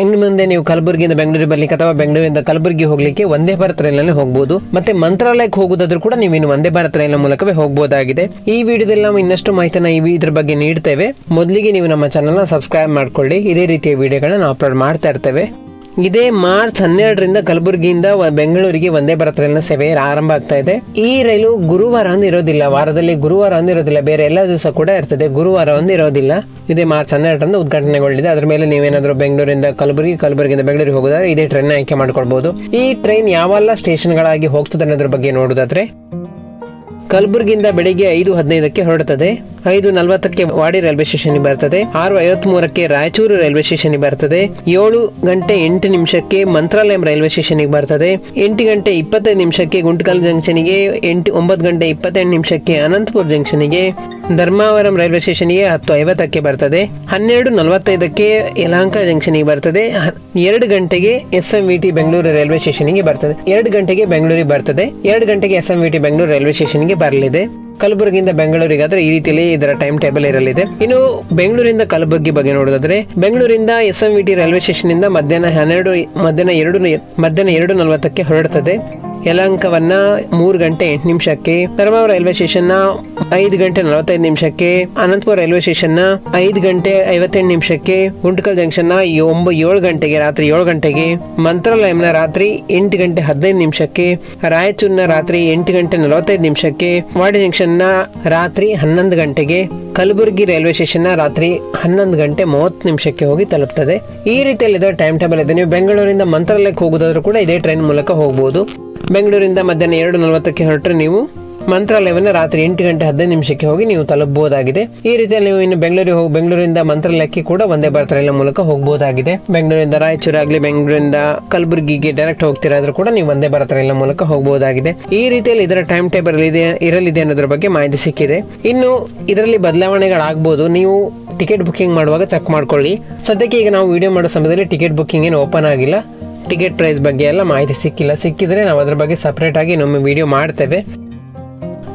ಇನ್ನು ಮುಂದೆ ನೀವು ಕಲಬುರಗಿಯಿಂದ ಬೆಂಗಳೂರಿಗೆ ಬರ್ಲಿಕ್ಕೆ ಅಥವಾ ಬೆಂಗಳೂರಿಂದ ಕಲಬುರಗಿ ಹೋಗ್ಲಿಕ್ಕೆ ಒಂದೇ ಭಾರತ್ ರೈಲಿನಲ್ಲಿ ಹೋಗಬಹುದು ಮತ್ತೆ ಮಂತ್ರಾಲಯಕ್ಕೆ ಹೋಗುದಾದ್ರೂ ಕೂಡ ನೀವು ಇನ್ನು ಒಂದೇ ಭಾರತ್ ರೈಲಿನ ಮೂಲಕವೇ ಹೋಗಬಹುದಾಗಿದೆ ಈ ವಿಡಿಯೋದಲ್ಲಿ ನಾವು ಇನ್ನಷ್ಟು ಮಾಹಿತಿನ ಈ ಇದ್ರ ಬಗ್ಗೆ ನೀಡ್ತೇವೆ. ಮೊದಲಿಗೆ ನೀವು ನಮ್ಮ ಚಾನಲ್ನ ಸಬ್ಸ್ಕ್ರೈಬ್ ಮಾಡ್ಕೊಳ್ಳಿ. ಇದೇ ರೀತಿಯ ವಿಡಿಯೋಗಳನ್ನ ಅಪ್ಲೋಡ್ ಮಾಡ್ತಾ ಇರ್ತೇವೆ. ಇದೇ ಮಾರ್ಚ್ ಹನ್ನೆರಡರಿಂದ ಕಲಬುರಗಿಯಿಂದ ಬೆಂಗಳೂರಿಗೆ ಒಂದೇ ಭಾರತ್ ರೈಲಿನ ಸೇವೆ ಆರಂಭ ಆಗ್ತಾ ಇದೆ. ಈ ರೈಲು ಗುರುವಾರ ಒಂದು ಇರೋದಿಲ್ಲ. ವಾರದಲ್ಲಿ ಗುರುವಾರ ಒಂದು ಇರೋದಿಲ್ಲ. ಬೇರೆ ಎಲ್ಲ ದಿವಸ ಕೂಡ ಇರ್ತದೆ. ಗುರುವಾರ ಒಂದು ಇರೋದಿಲ್ಲ. ಇದೇ ಮಾರ್ಚ್ ಹನ್ನೆರಡರಂದು ಉದ್ಘಾಟನೆಗೊಂಡಿದೆ ಅದ್ರ ಮೇಲೆ ನೀವೇನಾದರೂ ಬೆಂಗಳೂರಿಂದ ಕಲಬುರಗಿ, ಕಲಬುರಗಿಯಿಂದ ಬೆಂಗಳೂರಿಗೆ ಹೋಗೋದಾದ್ರೆ ಇದೇ ಟ್ರೈನ್ ಆಯ್ಕೆ ಮಾಡ್ಕೊಳ್ಬಹುದು ಈ ಟ್ರೈನ್ ಯಾವೆಲ್ಲ ಸ್ಟೇಷನ್ಗಳಾಗಿ ಹೋಗ್ತದೆ ಅನ್ನೋದ್ರ ಬಗ್ಗೆ ನೋಡೋದಾದ್ರೆ ಕಲಬುರಗಿಯಿಂದ ಬೆಳಿಗ್ಗೆ ಐದು ಹದಿನೈದಕ್ಕೆ ಹೊರಡುತ್ತದೆ ಐದು ನಲವತ್ತಕ್ಕೆ ವಾಡಿ ರೈಲ್ವೆ ಸ್ಟೇಷನ್ ಬರ್ತದೆ, ಆರು ಐವತ್ತ್ ಮೂರಕ್ಕೆ ರಾಯಚೂರು ರೈಲ್ವೆ ಸ್ಟೇಷನ್ ಬರ್ತದೆ, ಏಳು ಗಂಟೆ ಎಂಟು ನಿಮಿಷಕ್ಕೆ ಮಂತ್ರಾಲಯಂ ರೈಲ್ವೆ ಸ್ಟೇಷನ್ ಬರ್ತದೆ, ಎಂಟು ಗಂಟೆ ಇಪ್ಪತ್ತೈದು ನಿಮಿಷಕ್ಕೆ ಗುಂಟಕಲ್ ಜಂಕ್ಷನ್ಗೆ ಎಂಟು ಒಂಬತ್ತು ಗಂಟೆ ಇಪ್ಪತ್ತೆಂಟು ನಿಮಿಷಕ್ಕೆ ಅನಂತಪುರ ಜಂಕ್ಷನ್ಗೆ, ಧರ್ಮಾವರಂ ರೈಲ್ವೆ ಸ್ಟೇಷನ್ಗೆ ಹತ್ತು ಐವತ್ತಕ್ಕೆ ಬರ್ತದೆ, ಹನ್ನೆರಡು ನಲವತ್ತೈದಕ್ಕೆ ಯಲಹಂಕ ಜಂಕ್ಷನ್ಗೆ ಬರ್ತದೆ ಹ- ಎರಡು ಗಂಟೆಗೆ S M V T Bengaluru railway ಸ್ಟೇಷನ್ಗೆ ಬರ್ತದೆ, ಎರಡು ಗಂಟೆಗೆ ಬೆಂಗಳೂರಿಗೆ ಬರ್ತದೆ, ಎರಡು ಗಂಟೆಗೆ S M V T Bengaluru railway ಸ್ಟೇಷನ್ಗೆ ಬರಲಿದೆ. ಕಲಬುರಗಿಯಿಂದ ಬೆಂಗಳೂರಿಗಾದ್ರೆ ಈ ರೀತಿಯಲ್ಲಿ ಇದರ ಟೈಮ್ ಟೇಬಲ್ ಇರಲಿದೆ. ಇನ್ನು ಬೆಂಗಳೂರಿಂದ ಕಲಬುರಗಿ ಬಗ್ಗೆ ನೋಡೋದಾದ್ರೆ ಬೆಂಗಳೂರಿಂದ S M V T railway station ಇಂದ ಮಧ್ಯಾಹ್ನ ಹನ್ನೆರಡು, ಮಧ್ಯಾಹ್ನ ಎರಡು ಮಧ್ಯಾಹ್ನ ಎರಡು ನಲವತ್ತಕ್ಕೆ ಹೊರಡುತ್ತದೆ ಯಲಹಂಕವನ್ನ ಮೂರು ಗಂಟೆ ಎಂಟು ನಿಮಿಷಕ್ಕೆ ಧರ್ಮಾವರ ರೈಲ್ವೆ ಸ್ಟೇಷನ್ನ ಐದು ಗಂಟೆ ನಲವತ್ತೈದು ನಿಮಿಷಕ್ಕೆ, ಅನಂತಪುರ ರೈಲ್ವೆ ಸ್ಟೇಷನ್ನ ಐದು ಗಂಟೆ ಐವತ್ತೆಂಟು ನಿಮಿಷಕ್ಕೆ, ಗುಂಟಕಲ್ ಜಂಕ್ಷನ್ನ ಏಳು ಗಂಟೆಗೆ, ರಾತ್ರಿ ಏಳು ಗಂಟೆಗೆ, ಮಂತ್ರಾಲಯಂನ ರಾತ್ರಿ ಎಂಟು ಗಂಟೆ ಹದಿನೈದು ನಿಮಿಷಕ್ಕೆ, ರಾಯಚೂರಿನ ರಾತ್ರಿ ಎಂಟು ಗಂಟೆ ನಲವತ್ತೈದು ನಿಮಿಷಕ್ಕೆ, ವಾಡಿ ಜಂಕ್ಷನ್ನ ರಾತ್ರಿ ಹನ್ನೊಂದು ಗಂಟೆಗೆ ಕಲಬುರಗಿ ರೈಲ್ವೆ ಸ್ಟೇಷನ್ನ ರಾತ್ರಿ ಹನ್ನೊಂದು ಗಂಟೆ ಮೂವತ್ತು ನಿಮಿಷಕ್ಕೆ ಹೋಗಿ ತಲುಪ್ತದೆ. ಈ ರೀತಿಯಲ್ಲಿ ಟೈಮ್ ಟೇಬಲ್ ಇದೆ. ನೀವು ಬೆಂಗಳೂರಿಂದ ಮಂತ್ರಾಲಯಕ್ಕೆ ಹೋಗೋದಾದ್ರೂ ಕೂಡ ಇದೇ ಟ್ರೈನ್ ಮೂಲಕ ಹೋಗಬಹುದು ಬೆಂಗಳೂರಿಂದ ಮಧ್ಯಾಹ್ನ ಎರಡು ನಲವತ್ತಕ್ಕೆ ಹೊರಟ್ರೆ ನೀವು ಮಂತ್ರಾಲಯವನ್ನು ರಾತ್ರಿ ಎಂಟು ಗಂಟೆ ಹದಿನೈದು ನಿಮಿಷಕ್ಕೆ ಹೋಗಿ ನೀವು ತಲುಪಬಹುದಾಗಿದೆ. ಈ ರೀತಿಯಲ್ಲಿ ನೀವು ಇನ್ನು ಬೆಂಗಳೂರಿಗೆ ಹೋಗಿ ಬೆಂಗಳೂರಿಂದ ಮಂತ್ರಾಲಯಕ್ಕೆ ಕೂಡ ಒಂದೇ ಭಾರತ ರೈಲ್ ಮೂಲಕ ಹೋಗಬಹುದಾಗಿದೆ. ಬೆಂಗಳೂರಿಂದ ರಾಯಚೂರು ಆಗಲಿ, ಬೆಂಗಳೂರಿಂದ ಕಲಬುರಗಿಗೆ ಡೈರೆಕ್ಟ್ ಹೋಗ್ತಿರಾದ್ರೂ ಕೂಡ ನೀವು ಒಂದೇ ಭಾರತ ರೈಲ್ ಮೂಲಕ ಹೋಗಬಹುದಾಗಿದೆ. ಈ ರೀತಿಯಲ್ಲಿ ಇದರ ಟೈಮ್ ಟೇಬಲ್ ಇದೆ ಇರಲಿದೆ ಅನ್ನೋದ್ರ ಬಗ್ಗೆ ಮಾಹಿತಿ ಸಿಕ್ಕಿದೆ. ಇನ್ನು ಇದರಲ್ಲಿ ಬದಲಾವಣೆಗಳಾಗಬಹುದು ನೀವು ಟಿಕೆಟ್ ಬುಕ್ಕಿಂಗ್ ಮಾಡುವಾಗ ಚೆಕ್ ಮಾಡ್ಕೊಳ್ಳಿ. ಸದ್ಯಕ್ಕೆ ಈಗ ನಾವು ವಿಡಿಯೋ ಮಾಡೋ ಸಮಯದಲ್ಲಿ ಟಿಕೆಟ್ ಬುಕ್ಕಿಂಗ್ ಏನು ಓಪನ್ ಆಗಿಲ್ಲ. ಟಿಕೆಟ್ ಪ್ರೈಸ್ ಬಗ್ಗೆ ಎಲ್ಲ ಮಾಹಿತಿ ಸಿಕ್ಕಿಲ್ಲ. ಸಿಕ್ಕಿದ್ರೆ ನಾವು ಅದರ ಬಗ್ಗೆ ಸಪ್ರೇಟ್ ಆಗಿ ನಮ್ಮ ವಿಡಿಯೋ ಮಾಡ್ತೇವೆ.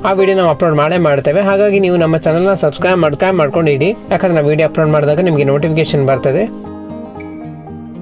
ಆ ವಿಡಿಯೋ ನಾವು ಅಪ್ಲೋಡ್ ಮಾಡೇ ಮಾಡ್ತೇವೆ. ಹಾಗಾಗಿ ನೀವು ನಮ್ಮ ಚಾನಲ್ನ ಸಬ್ಸ್ಕ್ರೈಬ್ ಮಾಡ್ಕೊಂಡು ಮಾಡ್ಕೊಂಡಿಡಿ. ಯಾಕಂದ್ರೆ ನಾವು ವಿಡಿಯೋ ಅಪ್ಲೋಡ್ ಮಾಡಿದಾಗ ನಿಮಗೆ ನೋಟಿಫಿಕೇಶನ್ ಬರ್ತದೆ.